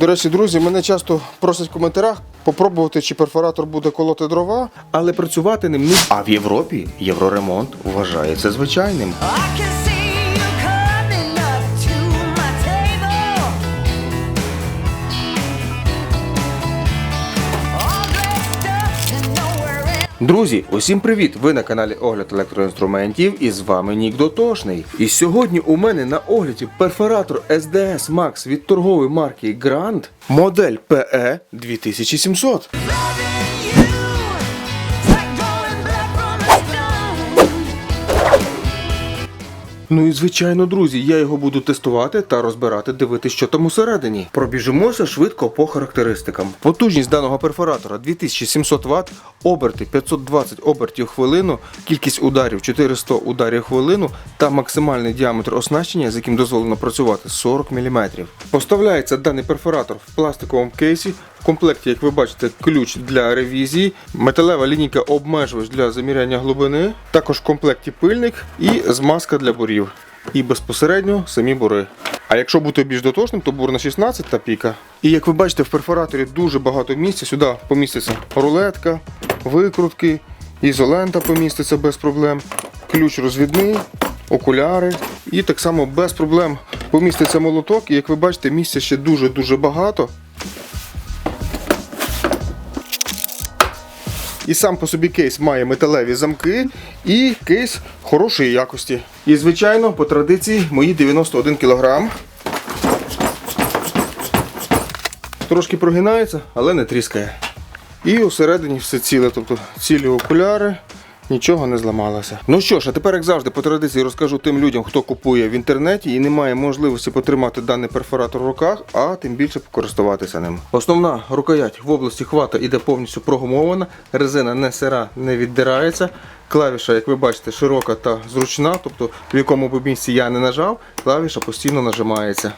До речі, друзі, мене часто просять в коментарях попробувати, чи перфоратор буде колоти дрова, але працювати ним не. А в Європі євроремонт вважається звичайним. Друзі, усім привіт! Ви на каналі Огляд електроінструментів і з вами Нік Дотошний. І сьогодні у мене на огляді перфоратор SDS Max від торгової марки Grand, модель PE 2700. Ну і звичайно, друзі, я його буду тестувати та розбирати, дивитися, що там усередині. Пробіжимося швидко по характеристикам. Потужність даного перфоратора 2700 Вт, оберти 520 обертів хвилину, кількість ударів 400 ударів хвилину та максимальний діаметр оснащення, з яким дозволено працювати 40 мм. Поставляється даний перфоратор в пластиковому кейсі. В комплекті, як ви бачите, ключ для ревізії, металева лінійка обмежувач для заміряння глибини, також в комплекті пильник і змазка для бурів. І безпосередньо самі бури. А якщо бути більш дотошним, то бур на 16 та піка. І як ви бачите, в перфораторі дуже багато місця. Сюди поміститься рулетка, викрутки, ізолента поміститься без проблем, ключ розвідний, окуляри. І так само без проблем поміститься молоток. І як ви бачите, місця ще дуже-дуже багато. І сам по собі кейс має металеві замки і кейс хорошої якості. І звичайно, по традиції, мої 91 кг. Трошки прогинається, але не тріскає. І усередині все ціле, тобто цілі окуляри, нічого не зламалося. Ну що ж, а тепер, як завжди, по традиції розкажу тим людям, хто купує в інтернеті і не має можливості потримати даний перфоратор в руках, а тим більше покористуватися ним. Основна рукоять в області хвата іде повністю прогумована, резина не сира, не віддирається. Клавіша, як ви бачите, широка та зручна, тобто в якому б місці я не нажав, клавіша постійно нажимається.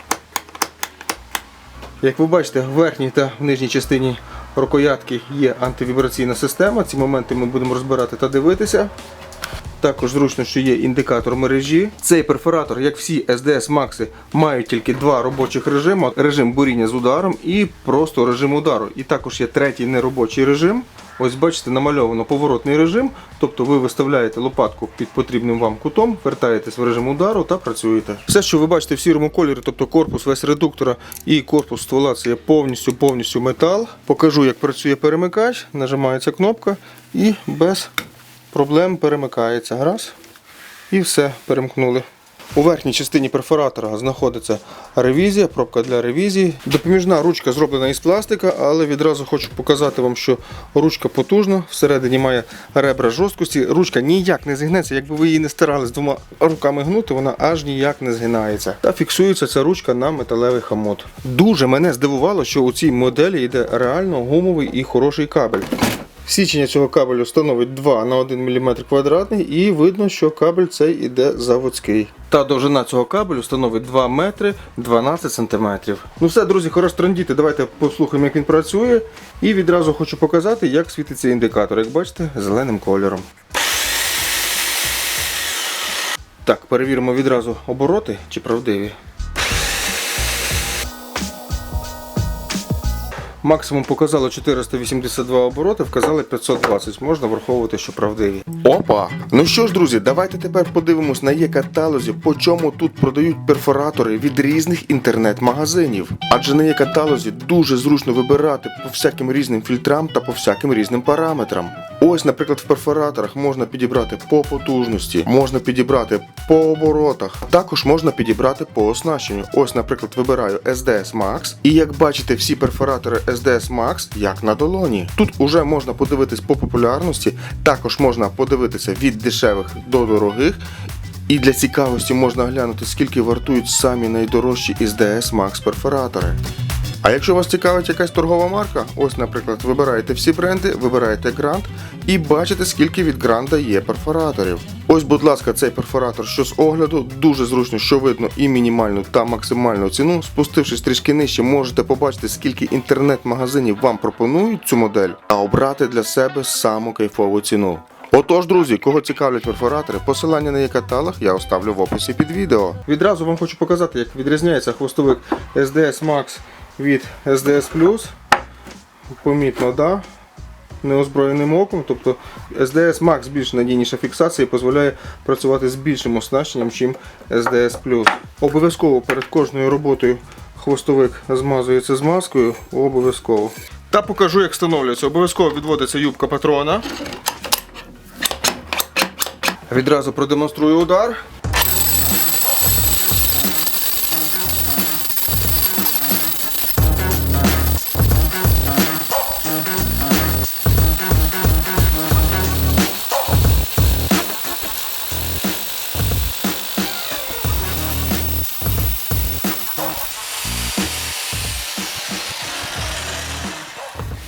Як ви бачите, в верхній та в нижній частині рукоятки є антивібраційна система. Ці моменти ми будемо розбирати та дивитися. Також зручно, що є індикатор мережі. Цей перфоратор, як всі SDS Max, мають тільки два робочих режими: режим буріння з ударом і просто режим удару. І також є третій неробочий режим. Ось бачите, намальовано поворотний режим, тобто ви виставляєте лопатку під потрібним вам кутом, вертаєтесь в режим удару та працюєте. Все, що ви бачите в сірому кольорі, тобто корпус весь редуктора і корпус ствола, це є повністю повністю метал. Покажу, як працює перемикач, нажимається кнопка і без проблем перемикається. Раз. І все, перемкнули. У верхній частині перфоратора знаходиться ревізія, пробка для ревізії. Допоміжна ручка зроблена із пластика, але відразу хочу показати вам, що ручка потужна, всередині має ребра жорсткості. Ручка ніяк не зігнеться, якби ви її не старали двома руками гнути, вона аж ніяк не згинається. Та фіксується ця ручка на металевий хамот. Дуже мене здивувало, що у цій моделі йде реально гумовий і хороший кабель. Січення цього кабелю становить 2 на 1 мм квадратний і видно, що кабель цей іде заводський. Та довжина цього кабелю становить 2 метри 12 сантиметрів. Ну все, друзі, хорош трандіти. Давайте послухаємо, як він працює. І відразу хочу показати, як світиться індикатор. Як бачите, зеленим кольором. Так, перевіримо відразу обороти чи правдиві. Максимум показало 482 обороти, вказали 520. Можна враховувати, що правдиві. Опа! Ну що ж, друзі, давайте тепер подивимось на є каталозі, по чому тут продають перфоратори від різних інтернет-магазинів. Адже на є каталозі дуже зручно вибирати по всяким різним фільтрам та по всяким різним параметрам. Ось, наприклад, в перфораторах можна підібрати по потужності, можна підібрати по оборотах, також можна підібрати по оснащенню. Ось, наприклад, вибираю SDS Max, і як бачите, всі перфоратори SDS Max як на долоні. Тут уже можна подивитись по популярності, також можна подивитися від дешевих до дорогих. І для цікавості можна глянути, скільки вартують самі найдорожчі SDS Max перфоратори. А якщо вас цікавить якась торгова марка, ось, наприклад, вибираєте всі бренди, вибираєте грант і бачите, скільки від гранда є перфораторів. Ось, будь ласка, цей перфоратор, що з огляду, дуже зручно, що видно і мінімальну та максимальну ціну. Спустившись трішки нижче, можете побачити, скільки інтернет-магазинів вам пропонують цю модель, а обрати для себе саму кайфову ціну. Отож, друзі, кого цікавлять перфоратори, посилання на її каталог я оставлю в описі під відео. Відразу вам хочу показати, як відрізняється хвостовик SDS Max від SDS Помітно, да? Неозброєним оком, тобто SDS Max більш надійніша фіксація і дозволяє працювати з більшим оснащенням, ніж SDS Обов'язково перед кожною роботою хвостовик змазується змазкою, обов'язково. Та покажу, як встановлюється. Обов'язково відводиться юбка патрона. Відразу продемонструю удар.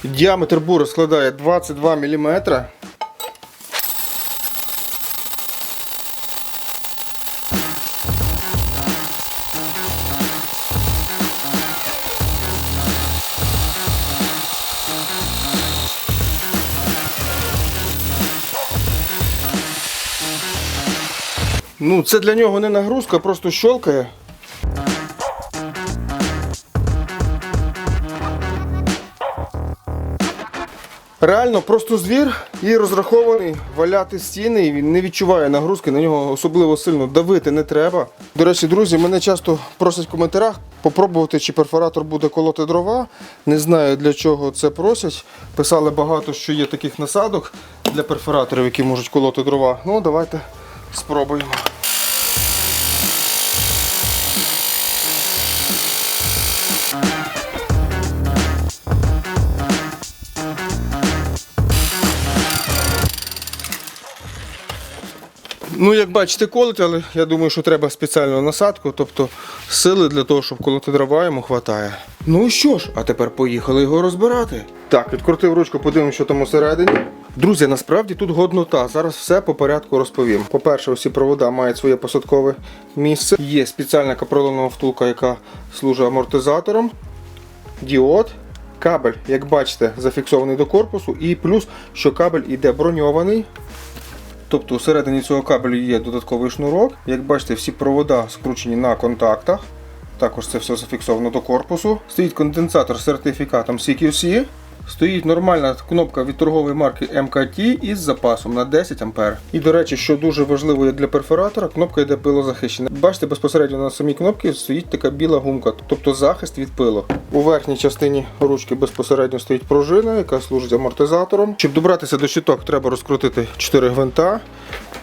Діаметр бура складає 22 мм. Ну, це для нього не нагрузка, просто щелкає. Реально просто звір і розрахований валяти стіни, і він не відчуває нагрузки, на нього особливо сильно давити не треба. До речі, друзі, мене часто просять в коментарях попробувати, чи перфоратор буде колоти дрова. Не знаю для чого це просять. Писали багато, що є таких насадок для перфораторів, які можуть колоти дрова. Ну, давайте спробуємо. Ну, як бачите, колить, але я думаю, що треба спеціальну насадку, тобто сили для того, щоб колоти дрова йому хватає. Ну що ж, а тепер поїхали його розбирати. Так, відкрутив ручку, подивимося, що там усередині. Друзі, насправді тут годнота. Зараз все по порядку розповім. По-перше, усі провода мають своє посадкове місце. Є спеціальна капролонова втулка, яка служить амортизатором. Діод. Кабель, як бачите, зафіксований до корпусу, і плюс, що кабель іде броньований, Тобто всередині цього кабелю є додатковий шнурок. Як бачите, всі провода скручені на контактах. Також це все зафіксовано до корпусу. Стоїть конденсатор з сертифікатом CQC. Стоїть нормальна кнопка від торгової марки МКТ із запасом на 10 А. І до речі, що дуже важливо для перфоратора, кнопка йде пилозахищена. Бачите, безпосередньо на самій кнопці стоїть така біла гумка, тобто захист від пилу. У верхній частині ручки безпосередньо стоїть пружина, яка служить амортизатором. Щоб добратися до щиток, треба розкрутити 4 гвинта.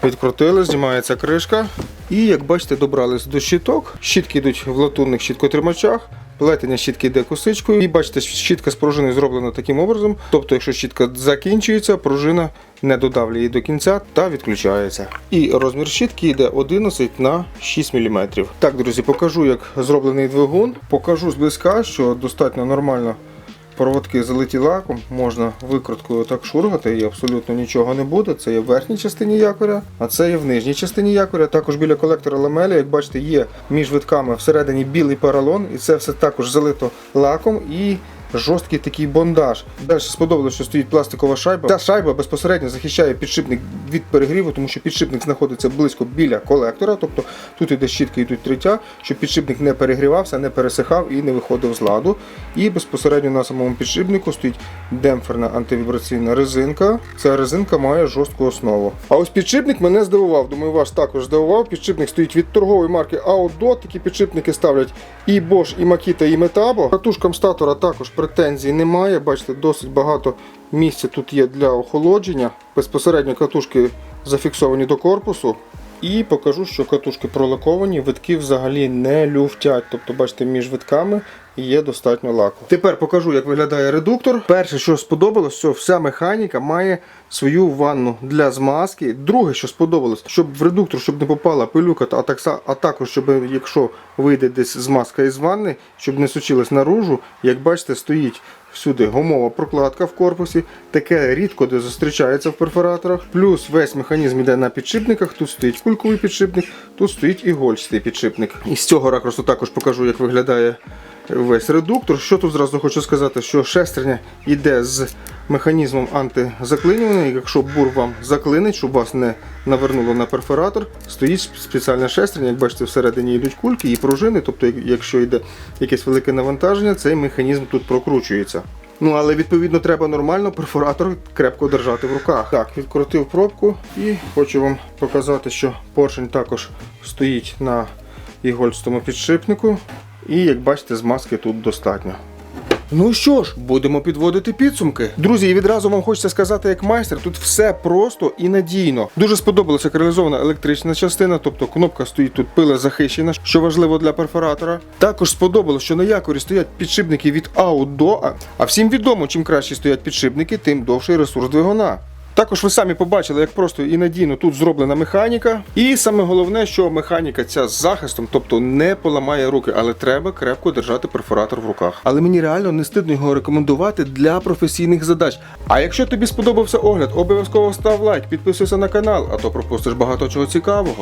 Відкрутили, знімається кришка. І як бачите, добрались до щиток. Щітки йдуть в латунних щіткотримачах. Плетення щітки йде косичкою. І бачите, щітка з пружини зроблена таким образом. Тобто, якщо щітка закінчується, пружина не додавлює до кінця та відключається. І розмір щітки йде 11 на 6 мм. Так, друзі, покажу, як зроблений двигун. Покажу зблизька, що достатньо нормально проводки залиті лаком, можна викруткою так шургати і абсолютно нічого не буде. Це є в верхній частині якоря, а це є в нижній частині якоря. Також біля колектора ламелі, як бачите, є між витками всередині білий поролон, і це все також залито лаком і. Жорсткий такий бондаж. Далі сподобалося, що стоїть пластикова шайба. Ця шайба безпосередньо захищає підшипник від перегріву, тому що підшипник знаходиться близько біля колектора. Тобто тут іде щітка, йдуть триття, щоб підшипник не перегрівався, не пересихав і не виходив з ладу. І безпосередньо на самому підшипнику стоїть демпферна антивібраційна резинка. Ця резинка має жорстку основу. А ось підшипник мене здивував. Думаю, вас також здивував. Підшипник стоїть від торгової марки Audot. Такі підшипники ставлять і Bosch, і Makita, і Metabo. Катушкам статора також претензій немає. Бачите, досить багато місця тут є для охолодження. Безпосередньо катушки зафіксовані до корпусу. І покажу, що катушки пролаковані, витки взагалі не люфтять. Тобто, бачите, між витками є достатньо лаку. Тепер покажу, як виглядає редуктор. Перше, що сподобалось, що вся механіка має свою ванну для змазки. Друге, що сподобалось, щоб в редуктор щоб не попала пилюка, а, так, а також, щоб якщо вийде десь змазка із ванни, щоб не сучилась наружу, як бачите, стоїть всюди гумова прокладка в корпусі. Таке рідко де зустрічається в перфораторах. Плюс весь механізм йде на підшипниках. Тут стоїть кульковий підшипник, тут стоїть ігольчатий підшипник. І з цього ракурсу також покажу, як виглядає весь редуктор. Що тут зразу хочу сказати, що шестерня йде з механізмом антизаклинювання. Якщо бур вам заклинить, щоб вас не навернуло на перфоратор, стоїть спеціальна шестерня. Як бачите, всередині йдуть кульки і пружини. Тобто, якщо йде якесь велике навантаження, цей механізм тут прокручується. Ну, але відповідно треба нормально перфоратор крепко держати в руках. Так, відкрутив пробку і хочу вам показати, що поршень також стоїть на ігольстому підшипнику. І як бачите, змазки тут достатньо. Ну що ж, будемо підводити підсумки. Друзі, і відразу вам хочеться сказати, як майстер, тут все просто і надійно. Дуже сподобалася реалізована електрична частина, тобто кнопка стоїть тут пила захищена, що важливо для перфоратора. Також сподобалося, що на якорі стоять підшипники від АУ до А. А всім відомо, чим краще стоять підшипники, тим довший ресурс двигуна. Також ви самі побачили, як просто і надійно тут зроблена механіка. І саме головне, що механіка ця з захистом, тобто не поламає руки, але треба крепко держати перфоратор в руках. Але мені реально не стидно його рекомендувати для професійних задач. А якщо тобі сподобався огляд, обов'язково став лайк, підписуйся на канал, а то пропустиш багато чого цікавого.